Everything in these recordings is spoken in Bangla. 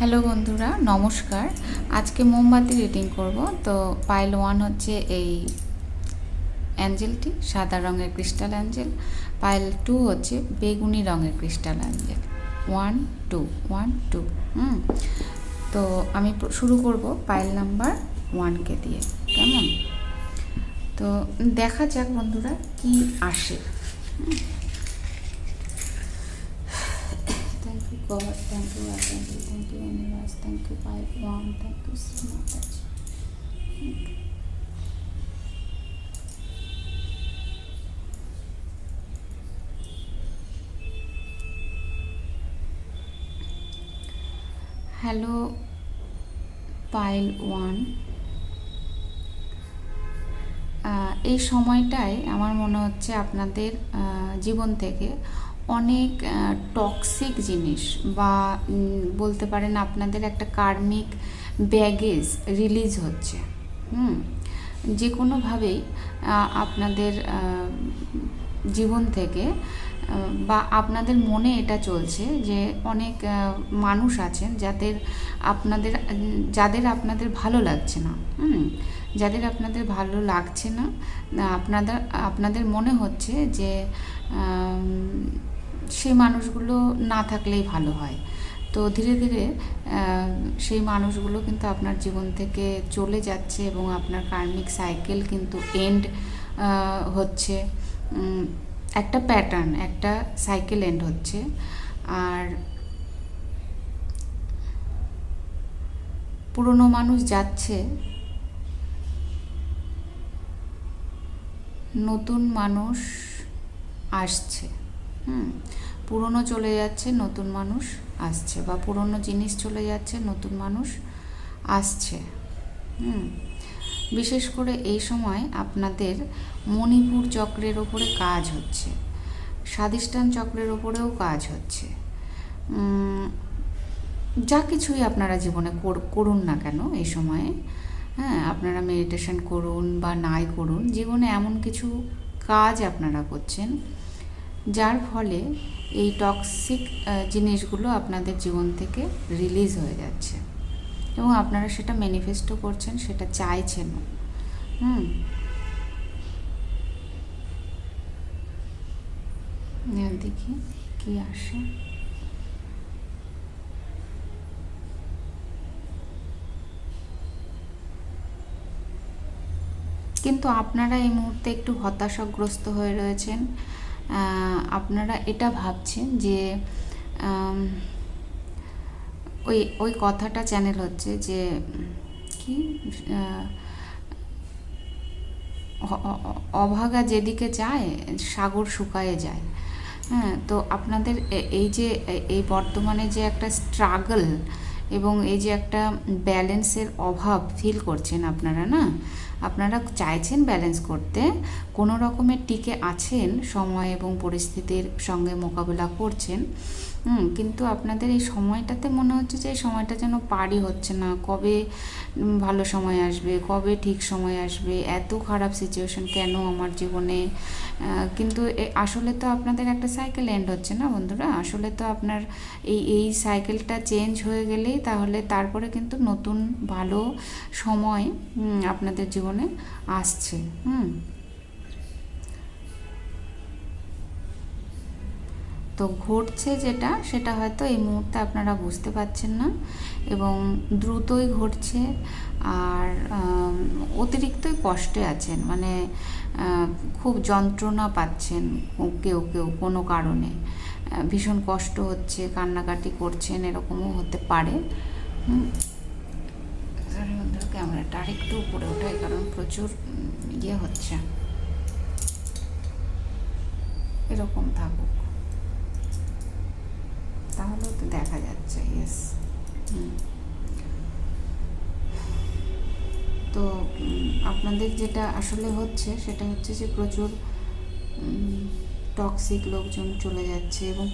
হ্যালো বন্ধুরা নমস্কার। আজকে মোমবাতি রিডিং করব। তো পাইল ওয়ান হচ্ছে এই অ্যাঞ্জেলটি সাদা রঙের ক্রিস্টাল অ্যাঞ্জেল পাইল টু হচ্ছে বেগুনি রঙের crystal angel one two one two hmm. তো আমি শুরু করব পাইল নাম্বার ওয়ানকে দিয়ে কেমন? তো দেখা যাক বন্ধুরা কি আসে। Thank you God, thank you You Universe, thank you Pipe One, thank you hello pile one এই সময়টায় আমার মনে হচ্ছে আপনাদের জীবন থেকে অনেক টক্সিক জিনিস বা বলতে পারেন আপনাদের একটা কার্মিক ব্যাগেজ রিলিজ হচ্ছে, হুম? যে কোনোভাবেই আপনাদের জীবন থেকে বা আপনাদের মনে এটা চলছে যে অনেক মানুষ আছেন যাদের আপনাদের যাদের আপনাদের ভালো লাগছে না, হুম? যাদের আপনাদের ভালো লাগছে না আপনাদের আপনাদের মনে হচ্ছে যে সেই মানুষগুলো না থাকলেই ভালো হয়। তো ধীরে ধীরে সেই মানুষগুলো কিন্তু আপনার জীবন থেকে চলে যাচ্ছে এবং আপনার কার্মিক সাইকেল কিন্তু এন্ড হচ্ছে একটা প্যাটার্ন একটা সাইকেল এন্ড হচ্ছে। আর পুরনো মানুষ যাচ্ছে, নতুন মানুষ আসছে। হুম। পুরনো চলে যাচ্ছে, নতুন মানুষ আসছে বা পুরনো জিনিস চলে যাচ্ছে, নতুন মানুষ আসছে। হুম। বিশেষ করে এই সময় আপনাদের মণিপুর চক্রের ওপরে কাজ হচ্ছে স্বাদিষ্টান চক্রের ওপরেও কাজ হচ্ছে। যা কিছুই আপনারা জীবনে করুন না কেন এই সময়ে হ্যাঁ আপনারা মেডিটেশন করুন বা নাই করুন, জীবনে এমন কিছু কাজ আপনারা করছেন যার ফলে এই টক্সিক জিনিসগুলো আপনাদের জীবন থেকে রিলিজ হয়ে যাচ্ছে। এবং আপনারা সেটা ম্যানিফেস্টও করছেন, সেটা চাইছেন হুম? দেখি কি আসে। কিন্তু আপনারা এই মুহূর্তে একটু হতাশাগ্রস্ত হয়ে রয়েছেন। আপনারা এটা ভাবছেন যে ওই ওই কথাটা চ্যানেল হচ্ছে যে, কি অভাগা যেদিকে যায়, সাগর শুকায়ে যায়। হ্যাঁ তো আপনাদের এই যে এই বর্তমানে যে একটা স্ট্রাগল এবং এই যে একটা ব্যালেন্সের অভাব ফিল করছেন আপনারা, না? আপনারা চাইছেন ব্যালেন্স করতে কোনো রকমের টিকে আছেন সময় এবং পরিস্থিতির সঙ্গে মোকাবেলা করছেন হুম, কিন্তু আপনাদের এই সময়টাতে মনে হচ্ছে যে এই সময়টা যেন পারই হচ্ছে না। কবে ভালো সময় আসবে কবে ঠিক সময় আসবে এত খারাপ সিচুয়েশন কেন আমার জীবনে? কিন্তু আসলে তো আপনাদের একটা সাইকেল এন্ড হচ্ছে না বন্ধুরা? আসলে তো আপনার এই এই সাইকেলটা চেঞ্জ হয়ে গেলেই তাহলে তারপরে কিন্তু নতুন ভালো সময় আপনাদের জীবনে আসছে। হুম। তো ঘটছে যেটা, সেটা হয়তো এই মুহূর্তে আপনারা বুঝতে পারছেন না এবং দ্রুতই ঘটছে আর অতিরিক্তই কষ্টে আছেন। মানে খুব যন্ত্রণা পাচ্ছেন কেউ কেউ কোনো কারণে। ভীষণ কষ্ট হচ্ছে, কান্নাকাটি করছেন, এরকমও হতে পারে। ক্যামেরাটা আরেকটু উপরে ওঠাই কারণ প্রচুর ইয়ে হচ্ছে। এরকম থাকুক। তো দেখা যাচ্ছে ইয়েস তো আপনাদের যেটা আসলে হচ্ছে সেটা হচ্ছে যে প্রচুর টক্সিক লোকজন চলে যাচ্ছে এবং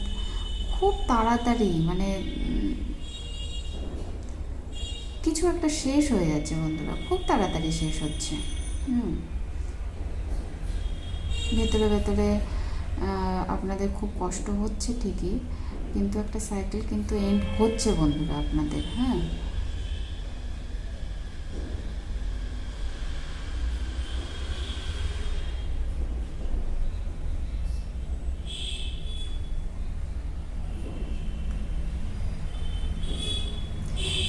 খুব তাড়াতাড়ি মানে কিছু একটা শেষ হয়ে যাচ্ছে বন্ধুরা খুব তাড়াতাড়ি শেষ হচ্ছে। হুম। ভেতরে ভেতরে আপনাদের খুব কষ্ট হচ্ছে ঠিকই কিন্তু একটা সাইকেল কিন্তু এন্ড হচ্ছে বন্ধুরা আপনাদের হ্যাঁ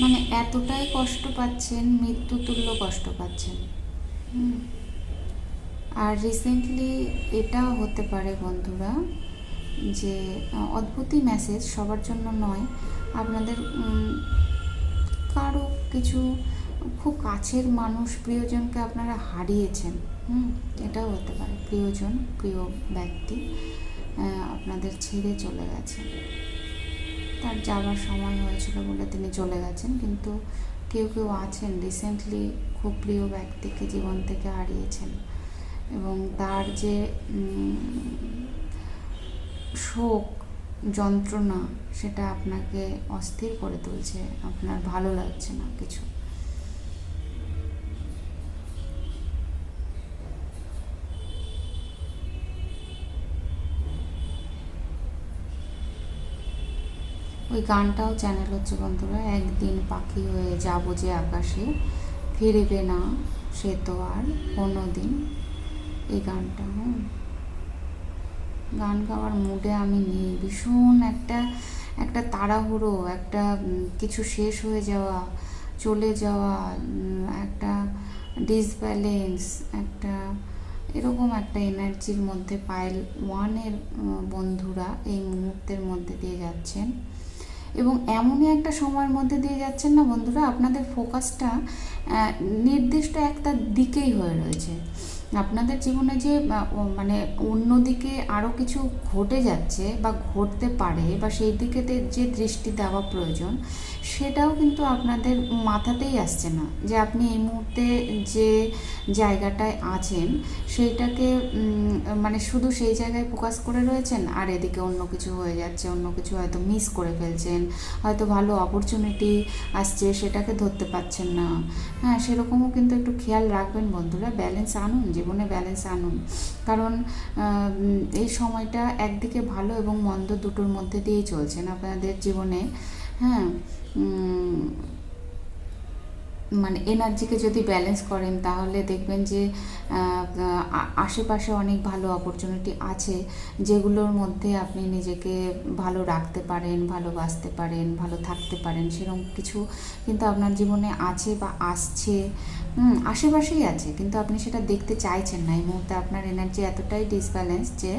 মানে এতটাই কষ্ট পাচ্ছেন মৃত্যুতুল্য কষ্ট পাচ্ছেন। আর রিসেন্টলি এটা হতে পারে বন্ধুরা যে অদ্ভুতই মেসেজ সবার জন্য নয়। আপনাদের কারও কিছু খুব কাছের মানুষ, প্রিয়জনকে আপনারা হারিয়েছেন, হুম, এটাও হতে পারে। প্রিয়জন, প্রিয় ব্যক্তি আপনাদের ছেড়ে চলে গেছে। তার যাওয়ার সময় হয়েছিল বলে তিনি চলে গেছেন, কিন্তু কেউ কেউ আছেন রিসেন্টলি খুব প্রিয় ব্যক্তিকে জীবন থেকে হারিয়েছেন। এবং তার যে শোক, যন্ত্রণা সেটা আপনাকে অস্থির করে তুলছে, আপনার ভালো লাগছে না কিছু। ওই গানটাও চ্যানেল হচ্ছে বন্ধুরা, একদিন পাখি হয়ে যাব যে আকাশে, ফিরবে না সে তো আর কোনো দিন এই গানটা, হুম। গান গাওয়ার মুডে আমি নেই। ভীষণ একটা একটা তাড়াহুড়ো, একটা কিছু শেষ হয়ে যাওয়া, চলে যাওয়া একটা ডিসব্যালেন্স একটা এরকম একটা এনার্জির মধ্যে পাইল ওয়ানের বন্ধুরা এই মুহূর্তের মধ্যে দিয়ে যাচ্ছেন। এবং এমনই একটা সময়ের মধ্যে দিয়ে যাচ্ছেন না বন্ধুরা, আপনাদের ফোকাসটা নির্দিষ্ট একটা দিকেই হয়ে রয়েছে। আপনাদের জীবনে যে মানে অন্যদিকে আরও কিছু ঘটে যাচ্ছে বা ঘটতে পারে বা সেই দিকে যে দৃষ্টি দেওয়া প্রয়োজন সেটাও কিন্তু আপনাদের মাথাতেই আসছে না যে আপনি এই মুহূর্তে যে জায়গাটায় আছেন, সেইটাকে মানে শুধু সেই জায়গায় ফোকাস করে রয়েছেন আর এদিকে অন্য কিছু হয়ে যাচ্ছে, অন্য কিছু হয়তো মিস করে ফেলছেন, হয়তো ভালো অপরচুনিটি আসছে, সেটাকে ধরতে পারছেন না। হ্যাঁ সেরকমও কিন্তু একটু খেয়াল রাখবেন বন্ধুরা ব্যালেন্স আনুন, জীবনে ব্যালেন্স আনুন। কারণ এই সময়টা একদিকে ভালো এবং মন্দ দুটোর মধ্যে দিয়েই চলছেন। আপনাদের জীবনে হ্যাঁ মানে এনার্জিকে যদি ব্যালেন্স করেন, তাহলে দেখবেন যে আশেপাশে অনেক ভালো অপরচুনিটি আছে, যেগুলোর মধ্যে আপনি নিজেকে ভালো রাখতে পারেন ভালোবাসতে পারেন, ভালো থাকতে পারেন, সেরকম কিছু কিন্তু আপনার জীবনে আছে বা আসছে, হুম, আশেপাশেই আছে, কিন্তু আপনি সেটা দেখতে চাইছেন না। এই মুহূর্তে আপনার এনার্জি এতটাই ডিসব্যালেন্স যে,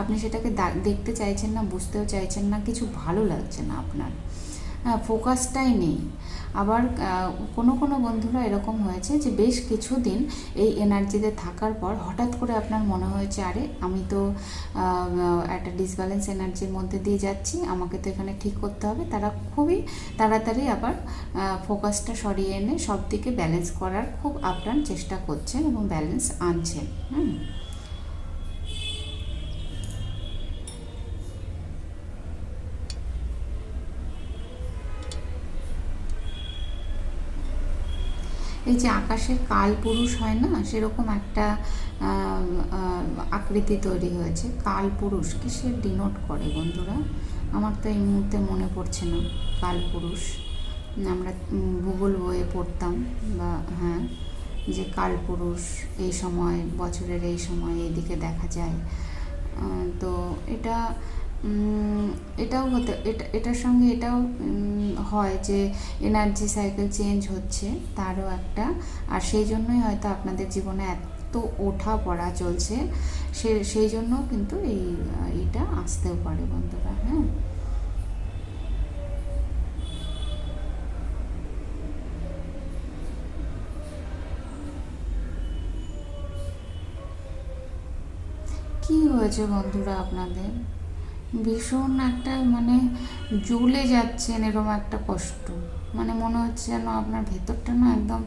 আপনি সেটাকে দেখতে চাইছেন না, বুঝতেও চাইছেন না, কিছু ভালো লাগছে না আপনার। ফোকাসটাই নেই। আবার কোনো কোনো বন্ধুরা এরকম হয়েছে যে বেশ কিছুদিন এই এনার্জিতে থাকার পর হঠাৎ করে আপনার মনে হয়েছে, আরে, আমি তো একটা ডিসব্যালেন্স এনার্জির মধ্যে দিয়ে যাচ্ছি, আমাকে তো এখানে ঠিক করতে হবে। তারা খুবই তাড়াতাড়ি আবার ফোকাসটা সরিয়ে এনে সব দিকে ব্যালেন্স করার খুব আপ্রাণ চেষ্টা করছেন এবং ব্যালেন্স আনছেন। হুম। এই যে আকাশের কাল পুরুষ হয় না, সেরকম একটা আকৃতি তৈরি হয়েছে। কাল পুরুষ কিসের ডিনোট করে বন্ধুরা? আমার তো এই মুহূর্তে মনে পড়ছে না, কাল পুরুষ। আমরা ভূগোল বইয়ে পড়তাম বা হ্যাঁ যে কাল পুরুষ এই সময়, বছরের এই সময় এইদিকে দেখা যায়। তো এটা এটাও হতে, এটা, এটার সঙ্গে এটাও হয় যে এনার্জি সাইকেল চেঞ্জ হচ্ছে, তারও একটা। আর সেই জন্যই হয়তো আপনাদের জীবনে এত ওঠা পড়া চলছে, সে, সেই জন্য কিন্তু এই, এটা আসতেও পারে বন্ধুরা হ্যাঁ। কি হয়েছে বন্ধুরা আপনাদের? ভীষণ একটা মানে জ্বলে যাচ্ছেন এরকম একটা কষ্ট। মানে মনে হচ্ছে যেন আপনার ভেতরটা না একদম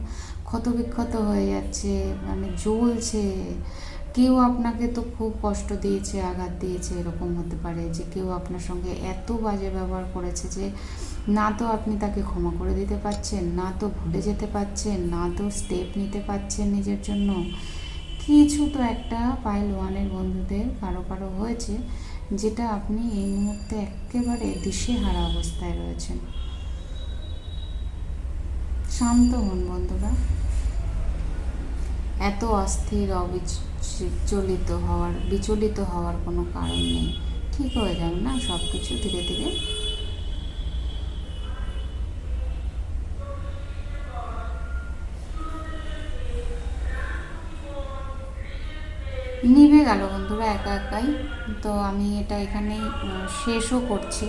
ক্ষতবিক্ষত হয়ে যাচ্ছে মানে জ্বলছে। কেউ আপনাকে তো খুব কষ্ট দিয়েছে, আঘাত দিয়েছে, এরকম হতে পারে যে কেউ আপনার সঙ্গে এত বাজে ব্যবহার করেছে যে না তো আপনি তাকে ক্ষমা করে দিতে পারছেন, না তো ভুলে যেতে পারছেন, না তো স্টেপ নিতে পারছেন নিজের জন্য। কিছু তো একটা পাইল ওয়ানের বন্ধুদের কারও কারও হয়েছে। যেটা আপনি এই মুহূর্তে একেবারে দিশেহারা অবস্থায় রয়েছেন। শান্ত হন বন্ধুরা। এত অস্থির, অবিচলিত হওয়ার, বিচলিত হওয়ার কোনো কারণ নেই। ঠিক হয়ে যাবে না সব কিছু ধীরে ধীরে? নিভে গেল বন্ধুরা একা একাই। তো আমি এটা এখানেই শেষও করছি।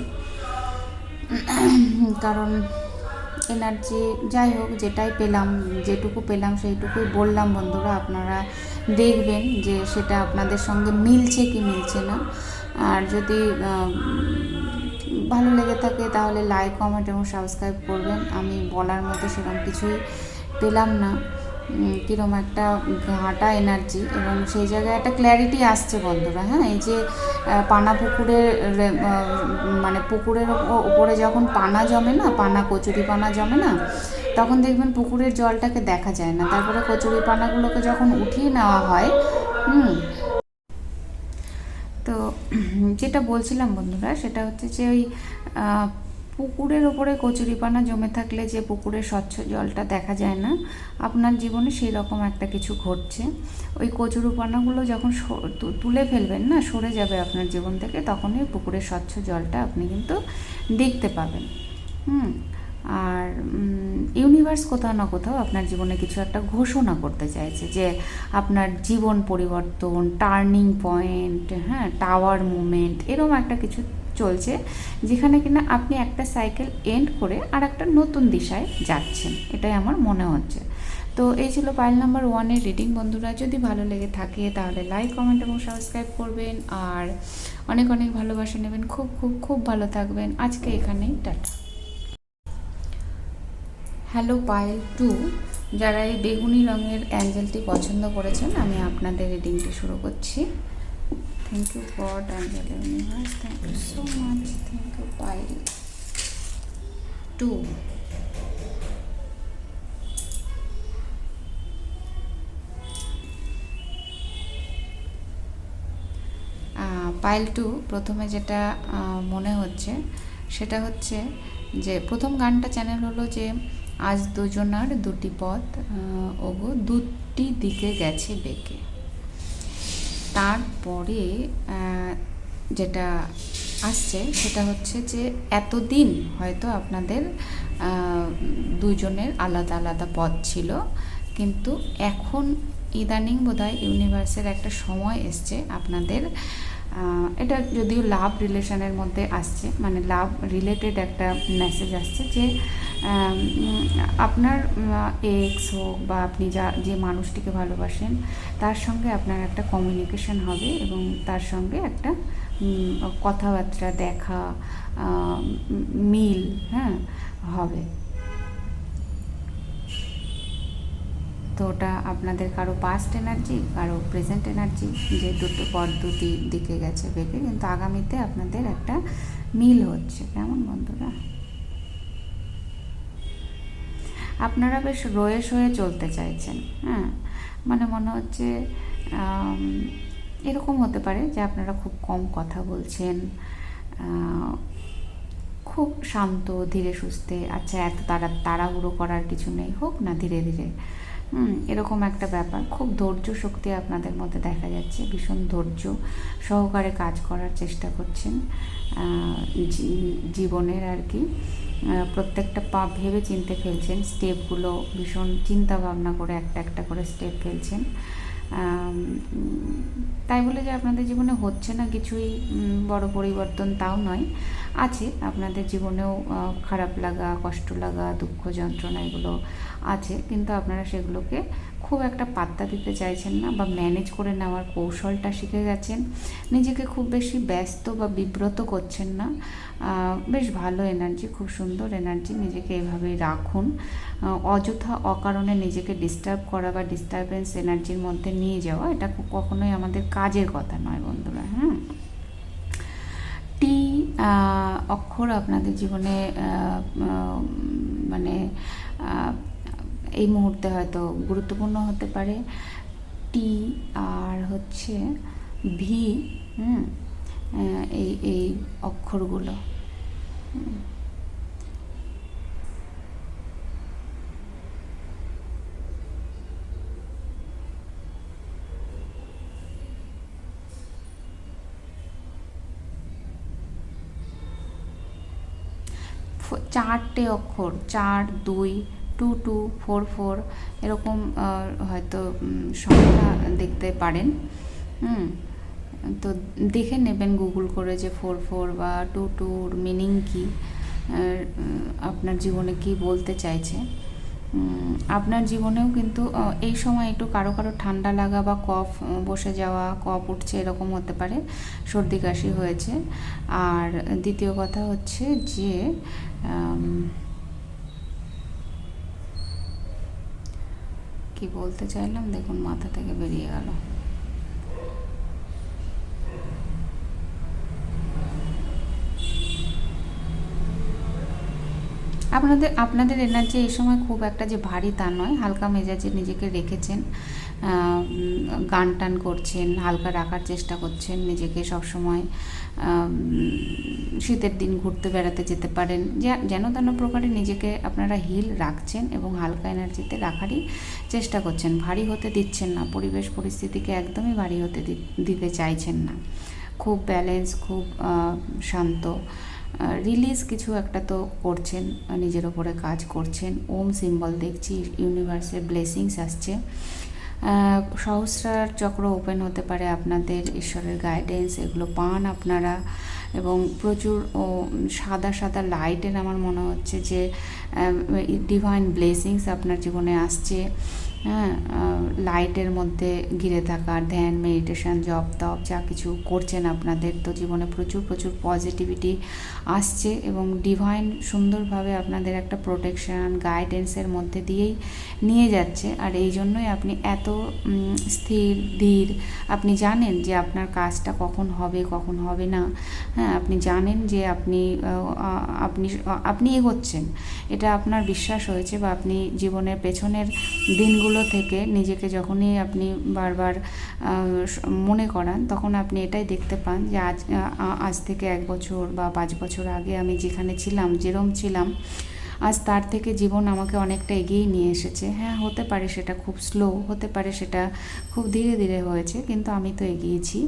কারণ এনার্জি যাই হোক, যেটাই পেলাম, যেটুকু পেলাম, সেইটুকুই বললাম বন্ধুরা, আপনারা দেখবেন যে সেটা আপনাদের সঙ্গে মিলছে কি মিলছে না। আর যদি ভালো লেগে থাকে, তাহলে লাইক কমেন্ট এবং সাবস্ক্রাইব করবেন। আমি বলার মতো সেরকম কিছুই পেলাম না। কিরম একটা ঘাটা এনার্জি এবং সেই জায়গায় একটা ক্ল্যারিটি আসছে বন্ধুরা হ্যাঁ? এই যে পানা পুকুরের মানে পুকুরের ওপ- ওপরে যখন পানা জমে না, পানা, কচুরি পানা জমে না, তখন দেখবেন পুকুরের জলটাকে দেখা যায় না। তারপরে কচুরি পানাগুলোকে যখন উঠিয়ে নেওয়া হয়, হুম? তো যেটা বলছিলাম বন্ধুরা, সেটা হচ্ছে যে ওই পুকুরের ওপরে কচুরিপানা জমে থাকলে যে পুকুরের স্বচ্ছ জলটা দেখা যায় না, আপনার জীবনে সেই রকম একটা কিছু ঘটছে। ওই কচুরিপানাগুলো যখন তুলে ফেলবেন না, সরে যাবে আপনার জীবন থেকে, তখনই পুকুরের স্বচ্ছ জলটা আপনি কিন্তু দেখতে পাবেন। হুম, আর ইউনিভার্স কোথাও না কোথাও আপনার জীবনে কিছু একটা ঘোষণা করতে চাইছে যে আপনার জীবন পরিবর্তন, টার্নিং পয়েন্ট হ্যাঁ টাওয়ার মুমেন্ট এরকম একটা কিছু চলছে, যেখানে কিনা আপনি একটা সাইকেল এন্ড করে আর একটা নতুন দিশায় যাচ্ছেন। এটাই আমার মনে হচ্ছে। তো এই ছিল পাইল নাম্বার ওয়ানের রিডিং বন্ধুরা, যদি ভালো লেগে থাকে, তাহলে লাইক কমেন্ট এবং সাবস্ক্রাইব করবেন। আর অনেক অনেক ভালোবাসা নেবেন। খুব খুব খুব ভালো থাকবেন। আজকে এখানেই টাটা। হ্যালো পায়েল টু যারা এই বেগুনি রঙের অ্যাঞ্জেলটি পছন্দ করেছেন, আমি আপনাদের রিডিংটি শুরু করছি। Thank you God angel universe thank you so much thank you Payel two pile two প্রথমে যেটা মনে হচ্ছে, সেটা হচ্ছে যে, প্রথম গানটা চ্যানেল হলো যে, আজ দুজনার দুটি পথ ওগো দুটি দিকে গেছে বেঁকে। তারপরে যেটা আসছে সেটা হচ্ছে যে এতদিন হয়তো আপনাদের দুজনের আলাদা আলাদা পথ ছিল। কিন্তু এখন ইদানিং বোধহয় ইউনিভার্সের একটা সময় এসছে আপনাদের এটা যদিও লাভ রিলেশনের মধ্যে আসছে মানে লাভ রিলেটেড একটা মেসেজ আসছে যে আপনার এক্স হোক বা আপনি যা, যে মানুষটিকে ভালোবাসেন, তার সঙ্গে আপনার একটা কমিউনিকেশন হবে এবং তার সঙ্গে একটা কথাবার্তা, দেখা মিল হ্যাঁ হবে। তো ওটা আপনাদের কারও পাস্ট এনার্জি কারও প্রেজেন্ট এনার্জি যে দুটো পথ দুটি দিকে গেছে বেঁকে কিন্তু আগামীতে আপনাদের একটা মিল হচ্ছে। কেমন বন্ধুরা? আপনারা বেশ রয়ে সয়ে চলতে চাইছেন হ্যাঁ? মানে মনে হচ্ছে এরকম হতে পারে যে আপনারা খুব কম কথা বলছেন খুব শান্ত, ধীরে সুস্থে আচ্ছা এত তাড়া, তাড়াহুড়ো করার কিছু নেই, হোক না, ধীরে ধীরে। হুম, এরকম একটা ব্যাপার। খুব ধৈর্য শক্তি আপনাদের মধ্যে দেখা যাচ্ছে, ভীষণ ধৈর্য সহকারে কাজ করার চেষ্টা করছেন জীবনের আর কি। প্রত্যেকটা পা ভেবে চিনতে ফেলছেন, স্টেপগুলো ভীষণ চিন্তা ভাবনা করে একটা একটা করে স্টেপ ফেলছেন। তাই বলে যে আপনাদের জীবনে হচ্ছে না কিছুই বড় পরিবর্তন তাও নয়। আছে, আপনাদের জীবনেও খারাপ লাগা, কষ্ট লাগা, দুঃখ যন্ত্রণা এগুলো আছে, কিন্তু আপনারা সেগুলোকে খুব একটা পাত্তা দিতে চাইছেন না বা ম্যানেজ করে নেওয়ার কৌশলটা শিখে গেছেন। নিজেকে খুব বেশি ব্যস্ত বা বিব্রত করছেন না। বেশ ভালো এনার্জি খুব সুন্দর এনার্জি নিজেকে এভাবেই রাখুন। অযথা অকারণে নিজেকে ডিস্টার্ব করা বা ডিস্টারবেন্স এনার্জির মধ্যে নিয়ে যাওয়া, এটা কখনোই আমাদের কাজের কথা নয় বন্ধুরা হ্যাঁ? টি অক্ষর আপনাদের জীবনে মানে এই মুহূর্তে হয়তো গুরুত্বপূর্ণ হতে পারে। টি আর হচ্ছে ভি, হুম? এই এই অক্ষরগুলো চারটে অক্ষর, চার, দুই, টু টু, ফোর ফোর এরকম হয়তো সংখ্যা দেখতে পারেন। হুম, তো দেখে নেবেন গুগল করে যে ফোর ফোর বা টু, টুর মিনিং কী আপনার জীবনে কি বলতে চাইছে। আপনার জীবনেও কিন্তু এই সময় একটু কারও কারও ঠান্ডা লাগা বা কফ বসে যাওয়া, কফ উঠছে এরকম হতে পারে, সর্দি কাশি হয়েছে। আর দ্বিতীয় কথা হচ্ছে যে কি বলতে চাইলাম? দেখুন, মাথা থেকে বেরিয়ে গেল। আপনাদের আপনাদের এনার্জি এই সময় খুব একটা যে ভারী তা নয়। হালকা মেজাজে নিজেকে রেখেছেন গান টান করছেন, হালকা রাখার চেষ্টা করছেন, নিজেকে সবসময় শীতের দিন ঘুরতে বেড়াতে যেতে পারেন। যেন তেন প্রকারে নিজেকে আপনারা হিল রাখছেন এবং হালকা এনার্জিতে রাখারই চেষ্টা করছেন। ভারী হতে দিচ্ছেন না, পরিবেশ পরিস্থিতিকে একদমই ভারী হতে দিতে চাইছেন না। খুব ব্যালেন্স খুব শান্ত। রিলিজ কিছু একটা তো করছেন নিজের ওপরে কাজ করছেন। ওম সিম্বল দেখছি ইউনিভার্সের ব্লেসিংস আসছে। সহস্রার চক্র ওপেন হতে পারে আপনাদের ঈশ্বরের গাইডেন্স এগুলো পান আপনারা। এবং প্রচুর ও, সাদা সাদা লাইটের আমার মনে হচ্ছে যে ডিভাইন ব্লেসিংস আপনার জীবনে আসছে। হ্যাঁ লাইটের মধ্যে ঘিরে থাকা, ধ্যান মেডিটেশন জব তপ, যা কিছু করছেন আপনাদের, তো জীবনে প্রচুর প্রচুর পজিটিভিটি আসছে এবং ডিভাইন সুন্দরভাবে আপনাদের একটা প্রোটেকশন গাইডেন্সের মধ্যে দিয়েই নিয়ে যাচ্ছে। আর এই জন্যই আপনি এত স্থির, ধীর, আপনি জানেন যে আপনার কাজটা কখন হবে কখন হবে না। হ্যাঁ আপনি জানেন যে আপনি আপনি আপনি এগোচ্ছেন। এটা আপনার বিশ্বাস হয়েছে বা আপনি জীবনের পেছনের দিনগুলো থেকে নিজেকে যখনই আপনি বারবার মনে করান, তখন আপনি এটাই দেখতে পান যে আজ আজ থেকে এক বছর বা পাঁচ বছর আগে আমি যেখানে ছিলাম, যেরম ছিলাম, আজ তার থেকে জীবন আমাকে অনেকটা এগিয়ে নিয়ে এসেছে। হ্যাঁ হতে পারে সেটা খুব স্লো হতে পারে সেটা খুব ধীরে ধীরে হয়েছে, কিন্তু আমি তো এগিয়েছি।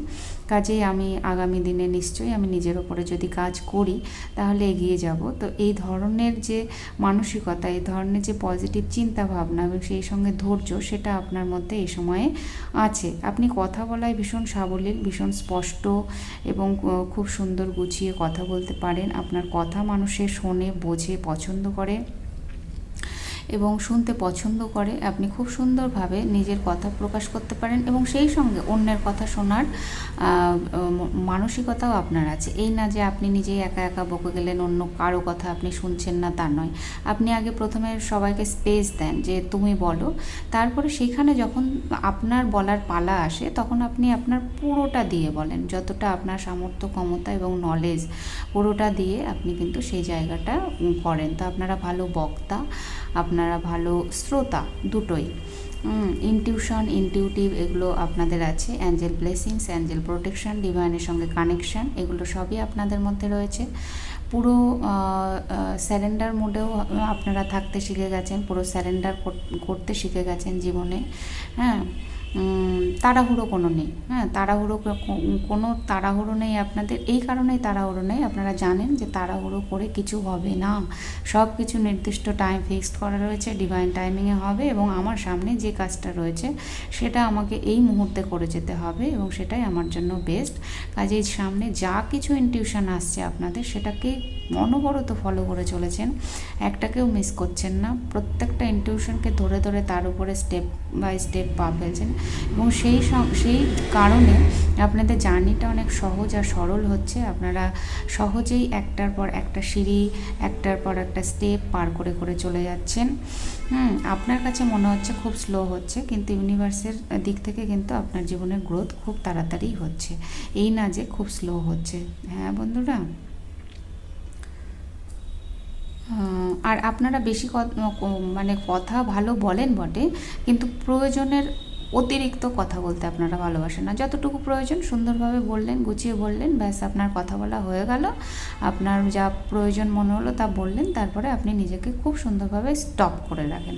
কাজেই আমি আগামী দিনে নিশ্চয়ই আমি নিজের ওপরে যদি কাজ করি, তাহলে এগিয়ে যাব। তো এই ধরনের যে মানসিকতা, এই ধরনের যে পজিটিভ চিন্তা ভাবনা এবং সেই সঙ্গে ধৈর্য, সেটা আপনার মধ্যে এই সময়ে আছে। আপনি কথা বলায় ভীষণ সাবলীল, ভীষণ স্পষ্ট এবং খুব সুন্দর গুছিয়ে কথা বলতে পারেন। আপনার কথা মানুষের শোনে, বোঝে, পছন্দ করে। এবং শুনতে পছন্দ করে, আপনি খুব সুন্দরভাবে নিজের কথা প্রকাশ করতে পারেন এবং সেই সঙ্গে অন্যের কথা শোনার মানসিকতাও আপনার আছে। এই না যে আপনি নিজেই একা একা বকে গেলেন, অন্য কারও কথা আপনি শুনছেন না, তা নয়। আপনি আগে প্রথমে সবাইকে স্পেস দেন যে তুমি বলো। তারপরে সেখানে যখন আপনার বলার পালা আসে, তখন আপনি আপনার পুরোটা দিয়ে বলেন। যতটা আপনার সামর্থ্য, ক্ষমতা এবং নলেজ পুরোটা দিয়ে আপনি কিন্তু সেই জায়গাটা করেন। তো আপনারা ভালো বক্তা আপনারা ভালো শ্রোতা দুটোই। ইনটিউশন ইনটিউটিভ এগুলো আপনাদের আছে। অ্যাঞ্জেল ব্লেসিংস অ্যাঞ্জেল প্রোটেকশন ডিভাইনের সঙ্গে কানেকশান এগুলো সবই আপনাদের মধ্যে রয়েছে। পুরো স্যারেন্ডার মোডেও আপনারা থাকতে শিখে গেছেন, পুরো স্যারেন্ডার করতে শিখে গেছেন জীবনে। হ্যাঁ? তাড়াহুড়ো কোনো নেই। হ্যাঁ তাড়াহুড়ো কোনো তাড়াহুড়ো নেই আপনাদের। এই কারণেই তাড়াহুড়ো নেই। আপনারা জানেন যে তাড়াহুড়ো করে কিছু হবে না। সব কিছু নির্দিষ্ট টাইম ফিক্সড করা রয়েছে ডিভাইন টাইমিংয়ে হবে এবং আমার সামনে যে কাজটা রয়েছে, সেটা আমাকে এই মুহূর্তে করে যেতে হবে এবং সেটাই আমার জন্য বেস্ট কাজেই সামনে যা কিছু ইনটিউশন আসছে আপনাদের, সেটাকে অনবরত ফলো করে চলেছেন। একটাকেও মিস করছেন না। প্রত্যেকটা ইনটিউশনকে ধরে ধরে তার উপরে স্টেপ বাই স্টেপ পা ফেলছেন। এবং সেই সেই কারণে আপনাদের জার্নিটা অনেক সহজ আর সরল হচ্ছে। আপনারা সহজেই একটার পর একটা সিঁড়ি, একটার পর একটা স্টেপ পার করে করে চলে যাচ্ছেন। হুম, আপনার কাছে মনে হচ্ছে খুব স্লো হচ্ছে, কিন্তু ইউনিভার্সের দিক থেকে কিন্তু আপনার জীবনের গ্রোথ খুব তাড়াতাড়ি হচ্ছে। এই না যে খুব স্লো হচ্ছে। হ্যাঁ বন্ধুরা? আর আপনারা বেশি মানে কথা ভালো বলেন বটে, কিন্তু প্রয়োজনের অতিরিক্ত কথা বলতে আপনারা ভালোবাসেন না। যতটুকু প্রয়োজন সুন্দরভাবে বললেন, গুছিয়ে বললেন, ব্যাস আপনার কথা বলা হয়ে গেল। আপনার যা প্রয়োজন মনে হলো তা বললেন, তারপরে আপনি নিজেকে খুব সুন্দরভাবে স্টপ করে রাখেন।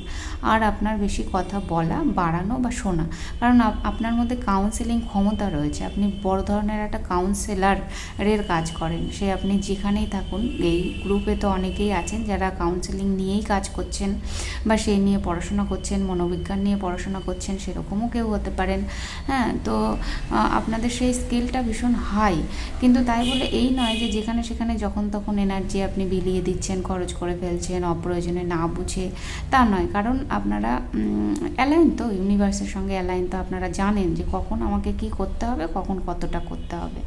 আর আপনার বেশি কথা বলা, বাড়ানো বা শোনা, কারণ আপনার মধ্যে কাউন্সেলিং ক্ষমতা রয়েছে। আপনি বড় ধরনের একটা কাউন্সেলারের কাজ করেন। সে আপনি যেখানেই থাকুন, এই গ্রুপে তো অনেকেই আছেন যারা কাউন্সেলিং নিয়েই কাজ করছেন বা সেই নিয়ে পড়াশোনা করছেন, মনোবিজ্ঞান নিয়ে পড়াশোনা করছেন, সেরকমও কেউ হতে পারেন। হ্যাঁ তো আপনাদের সেই স্কিলটা ভীষণ হাই। কিন্তু তাই বলে এই নয় যে যেখানে সেখানে যখন তখন এনার্জি আপনি বিলিয়ে দিচ্ছেন, খরচ করে ফেলছেন, অপ্রয়োজনে না বুঝে, তা নয়। কারণ আপনারা অ্যালাইন তো ইউনিভার্সের সঙ্গে অ্যালাইন তো আপনারা জানেন যে কখন আমাকে কি করতে হবে, কখন কতটা করতে হবে।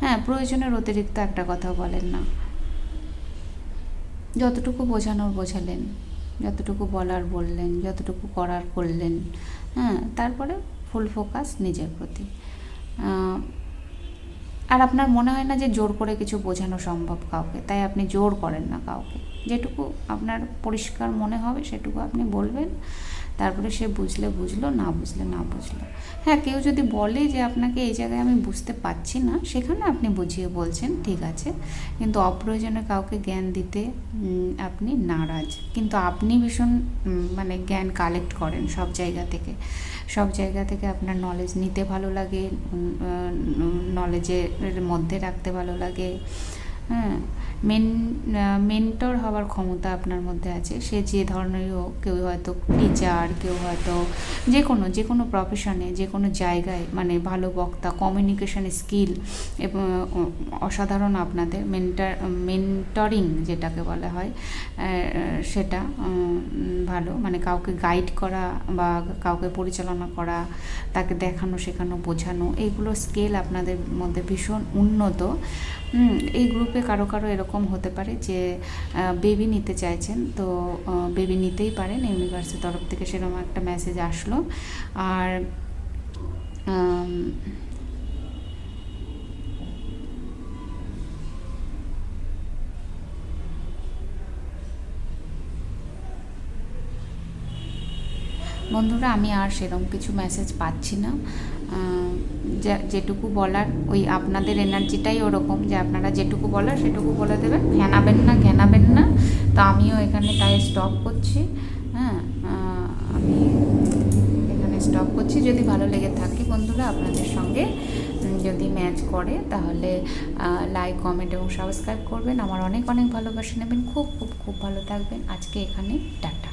হ্যাঁ প্রয়োজনের অতিরিক্ত একটা কথা বলেন না। যতটুকু বোঝানোর বোঝালেন। যতটুকু বলার বললেন, যতটুকু করার করলেন হ্যাঁ তারপরে ফুল ফোকাস নিজের প্রতি। আর আপনার মনে হয় না যে জোর করে কিছু বোঝানো সম্ভব কাউকে? তাই আপনি জোর করেন না কাউকে। যেটুকু আপনার পরিষ্কার মনে হবে সেটুকু আপনি বলবেন। তারপরে সে বুঝলে বুঝলো, না বুঝলে না বুঝলো। হ্যাঁ কেউ যদি বলে যে আপনাকে এই জায়গায় আমি বুঝতে পারছি না, সেখানে আপনি বুঝিয়ে বলছেন, ঠিক আছে। কিন্তু অপ্রয়োজনে কাউকে জ্ঞান দিতে আপনি নারাজ। কিন্তু আপনি ভীষণ মানে জ্ঞান কালেক্ট করেন সব জায়গা থেকে। সব জায়গা থেকে আপনার নলেজ নিতে ভালো লাগে নলেজের মধ্যে রাখতে ভালো লাগে। হ্যাঁ মেন মেন্টর হওয়ার ক্ষমতা আপনার মধ্যে আছে। সে যে ধরনেরই হোক, কেউ হয়তো টিচার কেউ হয়তো যে কোনো যে কোনো প্রফেশনে যে কোনো জায়গায় মানে ভালো বক্তা কমিউনিকেশন স্কিল এবং অসাধারণ আপনাদের মেন্টার মেন্টরিং যেটাকে বলা হয় সেটা ভালো। মানে কাউকে গাইড করা বা কাউকে পরিচালনা করা, তাকে দেখানো, শেখানো, বোঝানো, এইগুলো স্কেল আপনাদের মধ্যে ভীষণ উন্নত। এই গ্রুপে কারও কারও এরকম হতে পারে যে বেবি নিতে চাইছেন। তো বেবি নিতেই পারেন। ইউনিভার্সের তরফ থেকে সেরকম একটা মেসেজ আসলো। আর বন্ধুরা, আমি আর সেরকম কিছু মেসেজ পাচ্ছি না। যেটুকু বলার ওই আপনাদের এনার্জিটাই ওরকম যে আপনারা যেটুকু বলার সেটুকু বলে দেবেন। ঘ্যানাবেন না ঘ্যানাবেন না। তো আমিও এখানে তাই স্টপ করছি। হ্যাঁ আমি এখানে স্টপ করছি। যদি ভালো লেগে থাকে বন্ধুরা আপনাদের সঙ্গে যদি ম্যাচ করে, তাহলে লাইক কমেন্ট এবং সাবস্ক্রাইব করবেন। আমার অনেক অনেক ভালোবাসা নেবেন। খুব খুব খুব ভালো থাকবেন। আজকে এখানে টাটা।